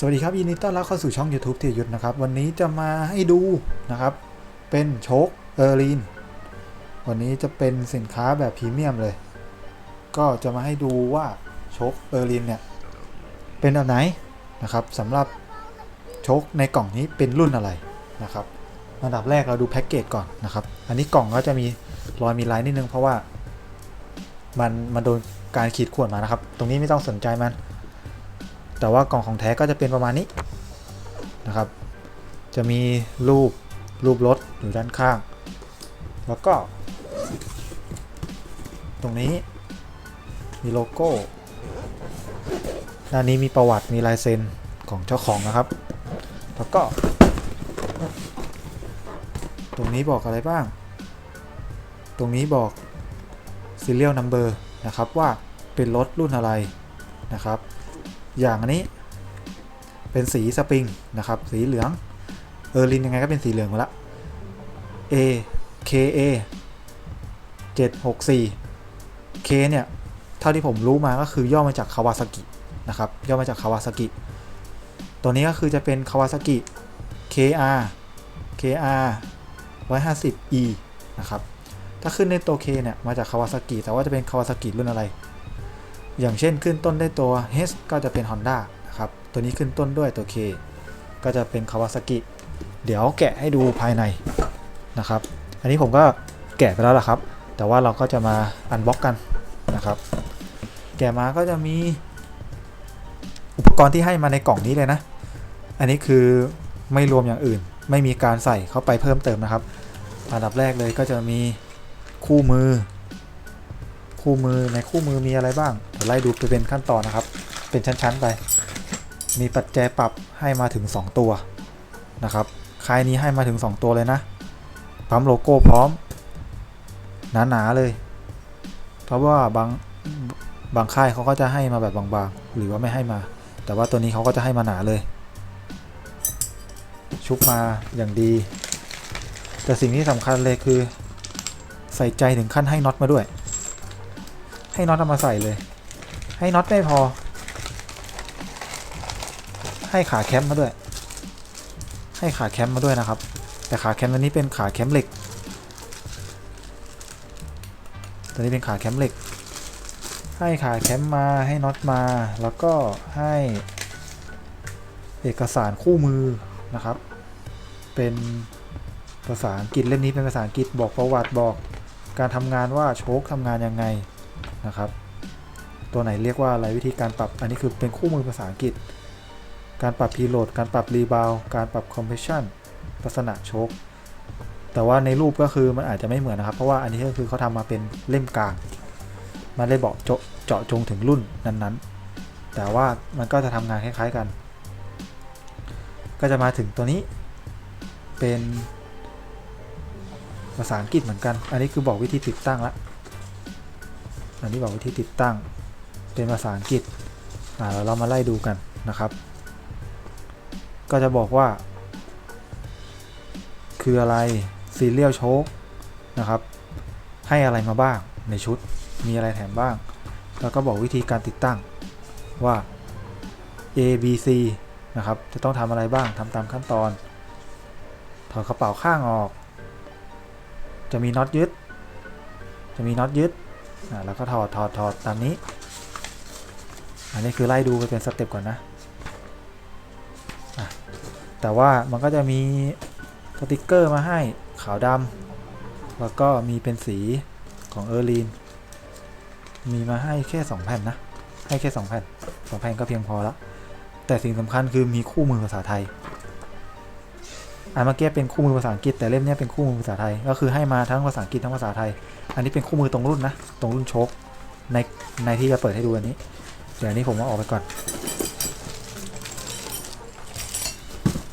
สวัสดีครับยินดีต้อนรับเข้าสู่ช่อง YouTube ที่ยุทธนะครับ วันนี้จะมาให้ดูนะครับ เป็นโชคเออร์ลีนวันนี้จะเป็นสินค้าแบบพรีเมียมเลย ก็จะมาให้ดูว่าโชคเออร์ลีนเนี่ยเป็นแบบไหนนะครับสำหรับโชคในกล่องนี้เป็นรุ่นอะไรนะครับอันดับแรกเราดูแพ็กเกจก่อนนะครับ อันนี้กล่องก็จะมีรอยมีลายนิดนึงเพราะว่ามันมันโดนการขีดข่วนมานะครับ ตรงนี้ไม่ต้องสนใจมัน แต่ว่ากล่องของแท้ก็จะเป็นประมาณนี้นะครับ จะมีรูปรูปรถอยู่ด้านข้าง แล้วก็ ตรงนี้มีโลโก้ ด้านนี้มีประวัติมีลายเซ็นของเจ้าของนะครับ แล้วก็ ตรงนี้บอกอะไรบ้าง ตรงนี้บอก serial number นะครับว่าเป็นรถรุ่นอะไรนะครับ อย่างอันนี้ เป็นสีสปริงนะครับ สีเหลือง เออร์ลินยังไงก็เป็นสีเหลืองมาละ A K A 764 K เนี่ย เท่าที่ผมรู้มาก็คือย่อมาจากคาวาซากินะครับ ย่อมาจากคาวาซากิ ตัวนี้ก็คือจะเป็นคาวาซากิ KR KR 150E นะครับ ถ้าขึ้นในตัว K เนี่ย มาจากคาวาซากิแต่ว่าจะเป็นคาวาซากิรุ่นอะไร อย่างเช่นขึ้นต้นได้ตัว H ก็จะเป็น Honda นะครับ ตัวนี้ขึ้นต้นด้วยตัว K ก็จะเป็น Kawasaki เดี๋ยวแกะให้ดูภายในนะครับ อันนี้ผมก็แกะไปแล้วล่ะครับ แต่ว่าเราก็จะมาอันบ็อกกันนะครับ แกะมาก็จะมีอุปกรณ์ที่ให้มาในกล่องนี้เลยนะ อันนี้คือไม่รวมอย่างอื่น ไม่มีการใส่เข้าไปเพิ่มเติมนะครับ อันดับแรกเลยก็จะมีคู่มือ คู่มือในคู่มือมีอะไรบ้าง ไล่ดูไปเป็นขั้นตอนนะครับ เป็นชั้นๆไป มีปัจแจปรับให้มาถึง 2 ตัวนะครับค่ายนี้ให้มาถึง 2 ตัวเลยนะปั๊มโลโก้พร้อม หนาๆเลย เพราะว่าบางบางค่ายเขาก็จะให้มาแบบบางๆ หรือว่าไม่ให้มา แต่ว่าตัวนี้เขาก็จะให้มาหนาเลย ชุบมาอย่างดี แต่สิ่งที่สำคัญเลยคือ ใส่ใจถึงขั้นให้น็อตมาด้วย ให้น็อตเอามาใส่เลย ให้น็อตไม่พอ ให้ขาแคมมาด้วย ให้ขาแคมมาด้วยนะครับ แต่ขาแคมตัวนี้เป็นขาแคมเหล็ก ตัวนี้เป็นขาแคมเหล็ก ให้ขาแคมมาให้น็อตมา แล้วก็ให้เอกสารคู่มือนะครับ เป็นภาษาอังกฤษเล่มนี้เป็นภาษาอังกฤษบอกประวัติบอกการทำงานว่าโชคทำงานยังไงนะครับ ตัวไหนเรียกว่าอะไรวิธีการปรับอันนี้คือเป็นคู่มือภาษาอังกฤษ การปรับพีโหลดการปรับรีบาวการปรับคอมเพรสชันลักษณะโชคแต่ว่าในรูปก็คือมันอาจจะไม่เหมือนนะครับ เพราะว่าอันนี้ก็คือเขาทำมาเป็นเล่มกลางมันเลยบอกเจาะเจาะจงถึงรุ่นนั้นๆ แต่ว่ามันก็จะทำงานคล้ายๆกัน ก็จะมาถึงตัวนี้เป็นภาษาอังกฤษเหมือนกัน อันนี้คือบอกวิธีติดตั้งละ อันนี้บอกวิธีติดตั้ง เป็นภาษาอังกฤษอ่าเราเรามาไล่ดูกันนะครับ ก็จะบอกว่า คืออะไรซีเรียลโชคนะครับ ให้อะไรมาบ้างในชุดมีอะไรแถมบ้าง แล้วก็บอกวิธีการติดตั้งว่า A B C นะครับ จะต้องทำอะไรบ้างทำตามขั้นตอน ถอดกระเป๋าข้างออก จะมีน็อตยึด จะมีน็อตยึด แล้วก็ถอดถอดถอดตามนี้ อันนี้คือไล่ดูไปเป็นสเต็ปก่อนนะ แต่ว่ามันก็จะมีสติกเกอร์มาให้ขาวดำแล้วก็มีเป็นสีของเออร์ลีน มีมาให้แค่ 2 แผ่นนะ ให้แค่ 2 แผ่น 2 แผ่นก็เพียงพอล้วแต่สิ่งสำคัญคือมีคู่มือภาษาไทย อันเมื่อกี้เป็นคู่มือภาษาอังกฤษแต่เล่มนี้เป็นคู่มือภาษาไทย ก็คือให้มาทั้งภาษาอังกฤษทั้งภาษาไทย อันนี้เป็นคู่มือตรงรุ่นนะ ตรงรุ่นโชคในในที่จะเปิดให้ดูอันนี้ เดี๋ยวนี้ผมเอาออกไปก่อน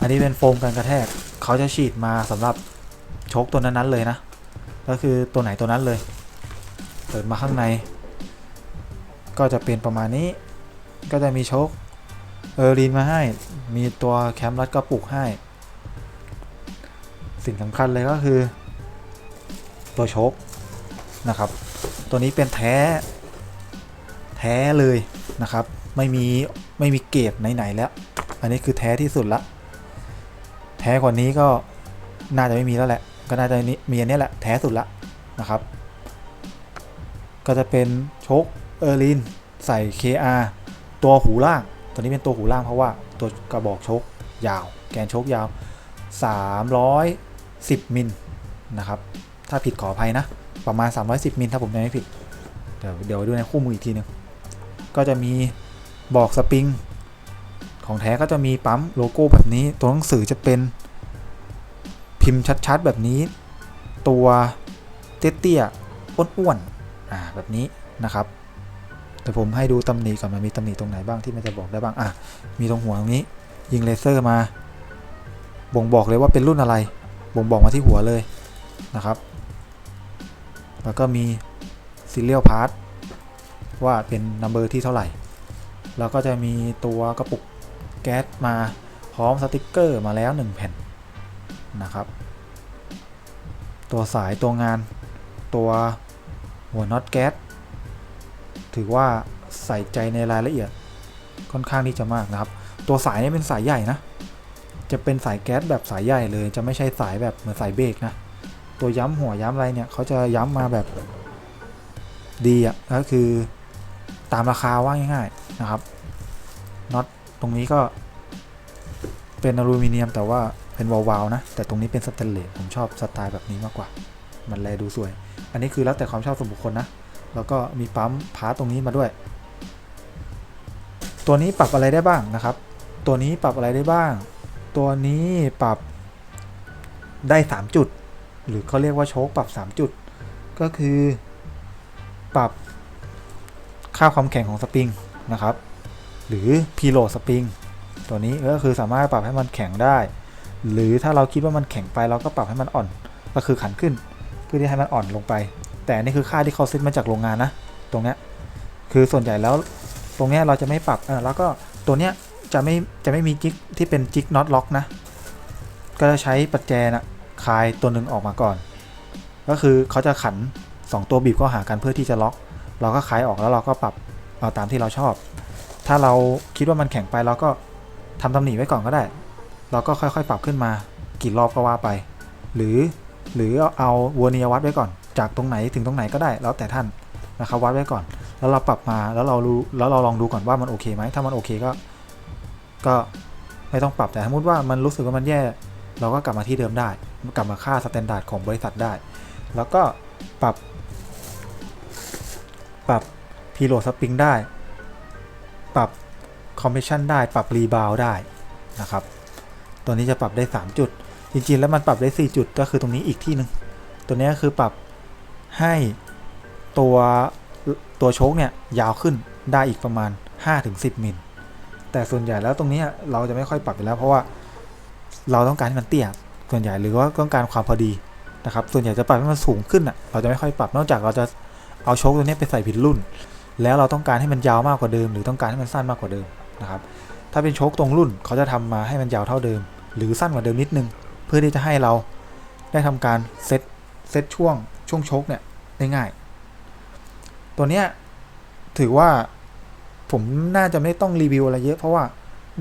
อันนี้เป็นโฟมกันกระแทก เขาจะฉีดมาสำหรับชคตัวนั้นๆเลยนะ ก็คือตัวไหนตัวนั้นเลย เปิดมาข้างใน ก็จะเป็นประมาณนี้ ก็จะมีชคเออรีนมาให้ มีตัวแคมรัดกระปุกให้ สิ่งสำคัญเลยก็คือ ตัวชคนะครับ ตัวนี้เป็นแท้ ท้เลยนะครับ ไม่มีไม่มีเกรดไหนๆแล้ว อันนี้คือแท้ที่สุดละ แท้กว่านี้ก็น่าจะไม่มีแล้วแหละ ก็น่าจะมีอันนี้แหละแท้สุดละนะครับ ก็จะเป็นชคเออร์ลินใส่ KR ตัวหูล่าง ตัวนี้เป็นตัวหูล่างเพราะว่าตัวกระบอกชคยาว แกนชคยาว 310มิลนะครับ ถ้าผิดขออภัยนะ ประมาณ 310มิลถ้าผมจำไม่ผิด เดี๋ยวเดี๋ยวดูในคู่มืออีกทีหนึง ก็จะมีบอกสปริง ของแท้ก็จะมีปั๊มโลโก้แบบนี้ ตัวหนังสือจะเป็นพิมพ์ชัดๆแบบนี้ ตัวเตี้ยๆอ้วนๆอ่าแบบนี้นะครับแต่ผมให้ดูตำหนิก่อนมันมีตำหนิตรงไหนบ้างที่มันจะบอกได้บ้างอะมีตรงหัวตรงนี้ ยิงเลเซอร์มา บ่งบอกเลยว่าเป็นรุ่นอะไร บ่งบอกมาที่หัวเลยนะครับ แล้วก็มี serial part ว่าเป็นนัมเบอร์ที่เท่าไหร่ แล้วก็จะมีตัวกระปุกแก๊สมาพร้อมสติกเกอร์มาแล้ว 1 แผ่นนะครับ ตัวสายตัวงาน ตัวหัวน็อตแก๊สถือว่าใส่ใจในรายละเอียดค่อนข้างที่จะมากนะครับ ตัวสายนี่เป็นสายใหญ่นะ จะเป็นสายแก๊สแบบสายใหญ่เลย จะไม่ใช่สายแบบเหมือนสายเบรกนะ ตัวย้ำหัวย้ำอะไรเนี่ยเขาจะย้ำมาแบบดีอะก็คือ ตามราคาว่าง่ายๆนะครับน็อตตรงนี้ก็เป็นอลูมิเนียมแต่ว่าเป็นวาวๆนะ แต่ตรงนี้เป็นสแตนเลสผมชอบสไตล์แบบนี้มากกว่า มันแลดูสวย อันนี้คือแล้วแต่ความชอบส่วนบุคคลนะ แล้วก็มีปั๊มพาร์ตตรงนี้มาด้วย ตัวนี้ปรับอะไรได้บ้างนะครับ ตัวนี้ปรับอะไรได้บ้าง ตัวนี้ปรับได้ 3 จุด หรือเขาเรียกว่าโชคปรับ 3 จุด ก็คือ ปรับ ค่าความแข็งของสปริงนะครับ หรือพีโลสปริงตัวนี้ก็คือสามารถปรับให้มันแข็งได้ หรือถ้าเราคิดว่ามันแข็งไปเราก็ปรับให้มันอ่อน ก็คือขันขึ้น เพื่อที่ให้มันอ่อนลงไป แต่นี่คือค่าที่เขาเซตมาจากโรงงานนะ ตรงนี้คือส่วนใหญ่แล้วตรงนี้เราจะไม่ปรับเออแล้วก็ตัวเนี้ยจะไม่จะไม่มีจิกที่เป็นจิกน็อตล็อกนะ ก็จะใช้ปัจแจนะคลายตัวหนึ่งออกมาก่อน ก็คือเขาจะขัน 2 ตัวบีบเข้าหากันเพื่อที่จะล็อก เราก็คลายออกแล้วเราก็ปรับเอาตามที่เราชอบ ถ้าเราคิดว่ามันแข็งไปเราก็ทำตำหนิไว้ก่อนก็ได้ เราก็ค่อยๆ ปรับขึ้นมากี่รอบก็ว่าไป หรือหรือเอาวัวเนียวัดไว้ก่อน จากตรงไหนถึงตรงไหนก็ได้แล้วแต่ท่านนะครับวัดไว้ก่อน แล้วเราปรับมาแล้วเรารู้แล้วเราลองดูก่อนว่ามันโอเคไหมถ้ามันโอเคก็ ก็ไม่ต้องปรับแต่สมมติว่ามันรู้สึกว่ามันแย่ เราก็กลับมาที่เดิมได้ กลับมาค่าสแตนดาร์ดของบริษัทได้ แล้วก็ปรับ ปรับพีโหลดสปริงได้ ปรับคอมเพรสชันได้ ปรับรีบาวได้นะครับ ตัวนี้จะปรับได้ 3 จุด จริงๆ แล้วมันปรับได้ 4 จุด ก็คือตรงนี้อีกที่หนึ่ง ตัวนี้ก็คือปรับให้ตัวตัวโชคเนี่ยยาวขึ้นได้อีกประมาณ 5-10 มิล แต่ส่วนใหญ่แล้วตรงนี้เราจะไม่ค่อยปรับอยู่แล้วเพราะว่าเราต้องการให้มันเตี้ยส่วนใหญ่หรือว่าต้องการความพอดีนะครับ ส่วนใหญ่จะปรับให้มันสูงขึ้นอะ เราจะไม่ค่อยปรับ นอกจากเราจะ เอาโชคตัวนี้ไปใส่ผิดรุ่น แล้วเราต้องการให้มันยาวมากกว่าเดิม หรือต้องการให้มันสั้นมากกว่าเดิมนะครับถ้าเป็นโชคตรงรุ่นเขาจะทำมาให้มันยาวเท่าเดิม หรือสั้นกว่าเดิมนิดนึง เพื่อที่จะให้เราได้ทำการเซตเซตช่วงช่วงโชคเนี่ยได้ง่าย ตัวเนี้ยถือว่าผมน่าจะไม่ต้องรีวิวอะไรเยอะ เพราะว่า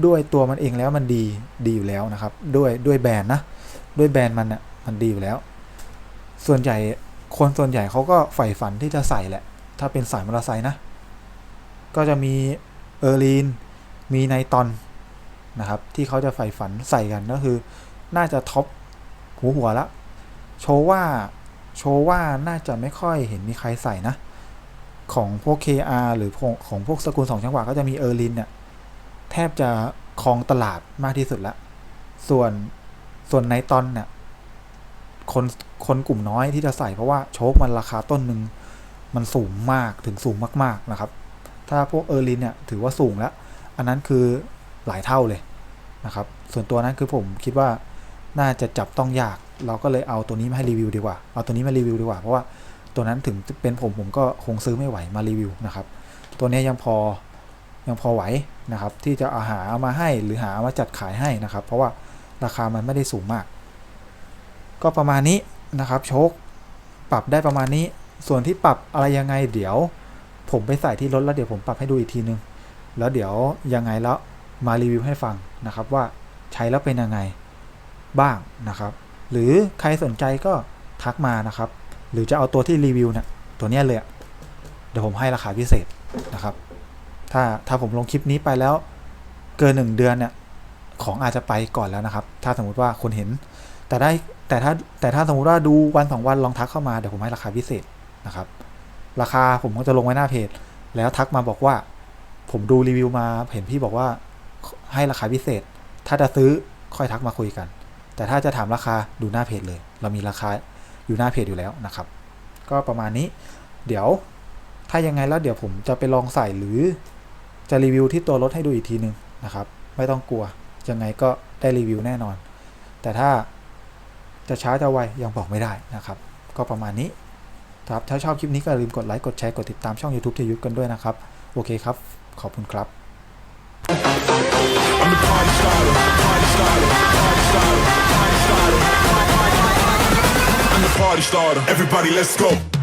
ด้วยตัวมันเองแล้วมันดีดีอยู่แล้วนะครับ ด้วยด้วยแบรนด์นะ ด้วยแบรนด์มันอะมันดีอยู่แล้ว ส่วนใหญ่ คนส่วนใหญ่เขาก็ใฝ่ฝันที่จะใส่แหละ ถ้าเป็นสายมอเตอร์ไซค์นะ ก็จะมีเออร์ลีน มีไนตอนนะครับ ที่เขาจะใฝ่ฝันใส่กันก็คือ น่าจะท็อปหัวหัวละ โชว่าโชว์ว่าน่าจะไม่ค่อยเห็นมีใครใส่นะ ของพวก KR หรือของพวกสกุลสองจังหวะก็จะมีเออร์ลินเนี่ยแทบจะครองตลาดมากที่สุดละ ส่วนส่วนไนตอนเนี่ย คนคนกลุ่มน้อยที่จะใส่เพราะว่าโชคมันราคาต้นหนึ่งมันสูงมากถึงสูงมากๆนะครับ ถ้าพวกเออร์ลินเนี่ยถือว่าสูงแล้ว อันนั้นคือหลายเท่าเลยนะครับ ส่วนตัวนั้นคือผมคิดว่าน่าจะจับต้องยาก เราก็เลยเอาตัวนี้มาให้รีวิวดีกว่า เอาตัวนี้มารีวิวดีกว่า เพราะว่าตัวนั้นถึงเป็นผมผมก็คงซื้อไม่ไหวมารีวิวนะครับ ตัวนี้ยังพอยังพอไหวนะครับ ที่จะเอาหาเอามาให้หรือหามาจัดขายให้นะครับ เพราะว่าราคามันไม่ได้สูงมาก ก็ประมาณนี้นะครับโชคปรับได้ประมาณนี้ ส่วนที่ปรับอะไรยังไงเดี๋ยว ผมไปใส่ที่รถแล้วเดี๋ยวผมปรับให้ดูอีกทีนึง แล้วเดี๋ยวยังไงแล้วมารีวิวให้ฟังนะครับว่าใช้แล้วเป็นยังไงบ้างนะครับ หรือใครสนใจก็ทักมานะครับ หรือจะเอาตัวที่รีวิวเนี่ยตัวนี้เลยเดี๋ยวผมให้ราคาพิเศษนะครับ ถ้าถ้าผมลงคลิปนี้ไปแล้วเกินหนึ่งเดือนเนี่ยของอาจจะไปก่อนแล้วนะครับ ถ้าสมมุติว่าคนเห็น แต่ได้แต่ถ้าแต่ถ้าสมมติว่าดูวันสองวันลองทักเข้ามาเดี๋ยวผมให้ราคาพิเศษนะครับ ราคาผมก็จะลงไว้หน้าเพจ แล้วทักมาบอกว่า ผมดูรีวิวมาเห็นพี่บอกว่าให้ราคาพิเศษ ถ้าจะซื้อค่อยทักมาคุยกัน แต่ถ้าจะถามราคาดูหน้าเพจเลย เรามีราคาอยู่หน้าเพจอยู่แล้วนะครับ ก็ประมาณนี้ เดี๋ยวถ้ายังไงแล้วเดี๋ยวผมจะไปลองใส่หรือจะรีวิวที่ตัวรถให้ดูอีกทีนึงนะครับ ไม่ต้องกลัวยังไงก็ได้รีวิวแน่นอน แต่ถ้า จะช้าจะไวยังบอกไม่ได้นะครับ ก็ประมาณนี้ครับถ้าชอบคลิปนี้ก็อย่าลืมกดไลค์กดแชร์กดติดตามช่อง YouTube ที่ยุทธกันด้วยนะครับ โอเคครับ ขอบคุณครับ I'm the party starter, party starter, party starter, party starter. I'm the party starter. Everybody, let's go.